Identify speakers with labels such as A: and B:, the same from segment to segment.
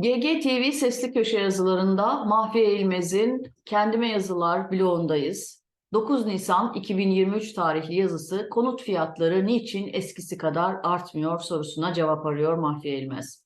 A: GGTV Sesli Köşe yazılarında Mahfiye İlmez'in Kendime Yazılar blogundayız. 9 Nisan 2023 tarihli yazısı konut fiyatları niçin eskisi kadar artmıyor sorusuna cevap arıyor Mahfiye İlmez.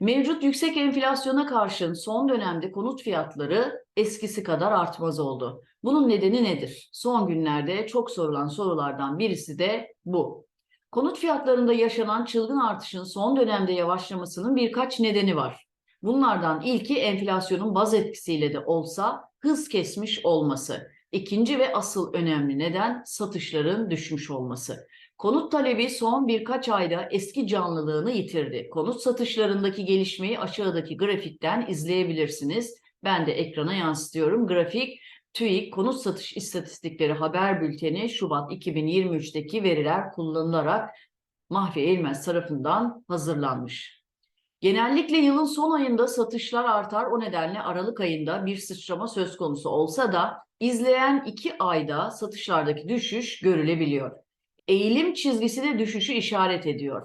A: Mevcut yüksek enflasyona karşın son dönemde konut fiyatları eskisi kadar artmaz oldu. Bunun nedeni nedir? Son günlerde çok sorulan sorulardan birisi de bu. Konut fiyatlarında yaşanan çılgın artışın son dönemde yavaşlamasının birkaç nedeni var. Bunlardan ilki enflasyonun baz etkisiyle de olsa hız kesmiş olması. İkinci ve asıl önemli neden satışların düşmüş olması. Konut talebi son birkaç ayda eski canlılığını yitirdi. Konut satışlarındaki gelişmeyi aşağıdaki grafikten izleyebilirsiniz. Ben de ekrana yansıtıyorum. Grafik TÜİK Konut Satış İstatistikleri Haber Bülteni Şubat 2023'teki veriler kullanılarak Mahfiye İlmez tarafından hazırlanmış. Genellikle yılın son ayında satışlar artar. O nedenle Aralık ayında bir sıçrama söz konusu olsa da izleyen iki ayda satışlardaki düşüş görülebiliyor. Eğilim çizgisi de düşüşü işaret ediyor.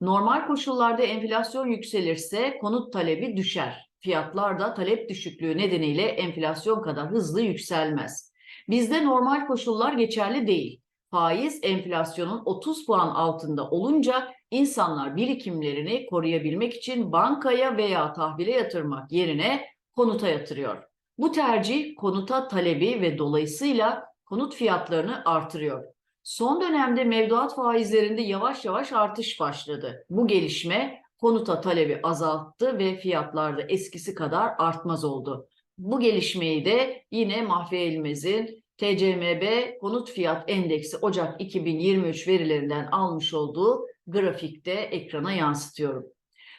A: Normal koşullarda enflasyon yükselirse konut talebi düşer. Fiyatlar da talep düşüklüğü nedeniyle enflasyon kadar hızlı yükselmez. Bizde normal koşullar geçerli değil. Faiz enflasyonun 30 puan altında olunca insanlar birikimlerini koruyabilmek için bankaya veya tahvile yatırmak yerine konuta yatırıyor. Bu tercih konuta talebi ve dolayısıyla konut fiyatlarını artırıyor. Son dönemde mevduat faizlerinde yavaş yavaş artış başladı. Bu gelişme konuta talebi azalttı ve fiyatlarda eskisi kadar artmaz oldu. Bu gelişmeyi de yine Mahfiye İlmez'in TCMB Konut Fiyat Endeksi Ocak 2023 verilerinden almış olduğu grafikte ekrana yansıtıyorum.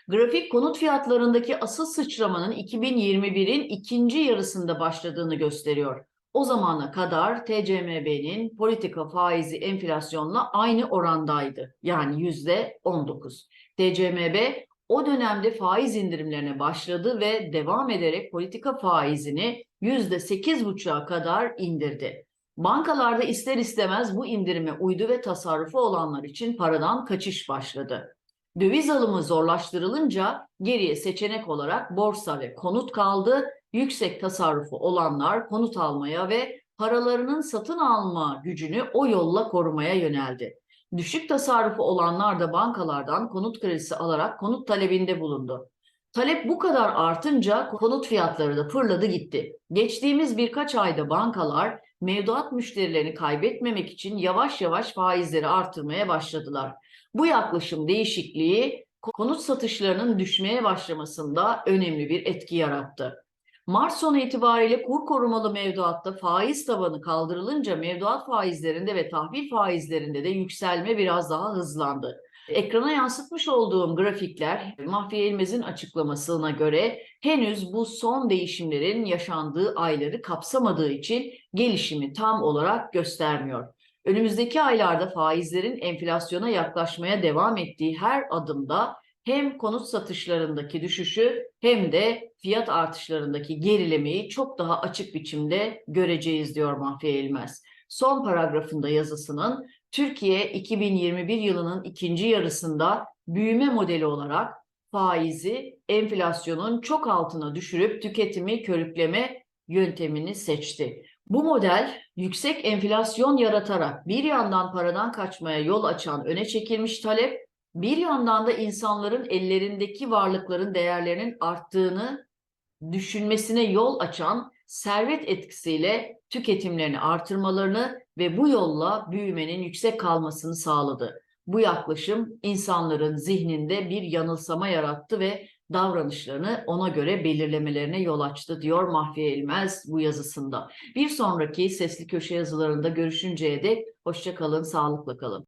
A: Grafik konut fiyatlarındaki asıl sıçramanın 2021'in ikinci yarısında başladığını gösteriyor. O zamana kadar TCMB'nin politika faizi enflasyonla aynı orandaydı. Yani yüzde 19. TCMB o dönemde faiz indirimlerine başladı ve devam ederek politika faizini yüzde 8,5'a kadar indirdi. Bankalarda ister istemez bu indirime uydu ve tasarrufu olanlar için paradan kaçış başladı. Döviz alımı zorlaştırılınca geriye seçenek olarak borsa ve konut kaldı. Yüksek tasarrufu olanlar konut almaya ve paralarının satın alma gücünü o yolla korumaya yöneldi. Düşük tasarrufu olanlar da bankalardan konut kredisi alarak konut talebinde bulundu. Talep bu kadar artınca konut fiyatları da fırladı gitti. Geçtiğimiz birkaç ayda bankalar mevduat müşterilerini kaybetmemek için yavaş yavaş faizleri artırmaya başladılar. Bu yaklaşım değişikliği konut satışlarının düşmeye başlamasında önemli bir etki yarattı. Mart sonu itibariyle kur korumalı mevduatta faiz tabanı kaldırılınca mevduat faizlerinde ve tahvil faizlerinde de yükselme biraz daha hızlandı. Ekrana yansıtmış olduğum grafikler Mahfiye İlmez'in açıklamasına göre henüz bu son değişimlerin yaşandığı ayları kapsamadığı için gelişimi tam olarak göstermiyor. Önümüzdeki aylarda faizlerin enflasyona yaklaşmaya devam ettiği her adımda hem konut satışlarındaki düşüşü hem de fiyat artışlarındaki gerilemeyi çok daha açık biçimde göreceğiz diyor Mahfiye İlmez. Son paragrafında yazısının Türkiye 2021 yılının ikinci yarısında büyüme modeli olarak faizi enflasyonun çok altına düşürüp tüketimi körükleme yöntemini seçti. Bu model yüksek enflasyon yaratarak bir yandan paradan kaçmaya yol açan öne çekilmiş talep, bir yandan da insanların ellerindeki varlıkların değerlerinin arttığını düşünmesine yol açan servet etkisiyle tüketimlerini artırmalarını ve bu yolla büyümenin yüksek kalmasını sağladı. Bu yaklaşım insanların zihninde bir yanılsama yarattı ve davranışlarını ona göre belirlemelerine yol açtı diyor Mahfiye İlmez bu yazısında. Bir sonraki sesli köşe yazılarında görüşünceye dek hoşça kalın, sağlıkla kalın.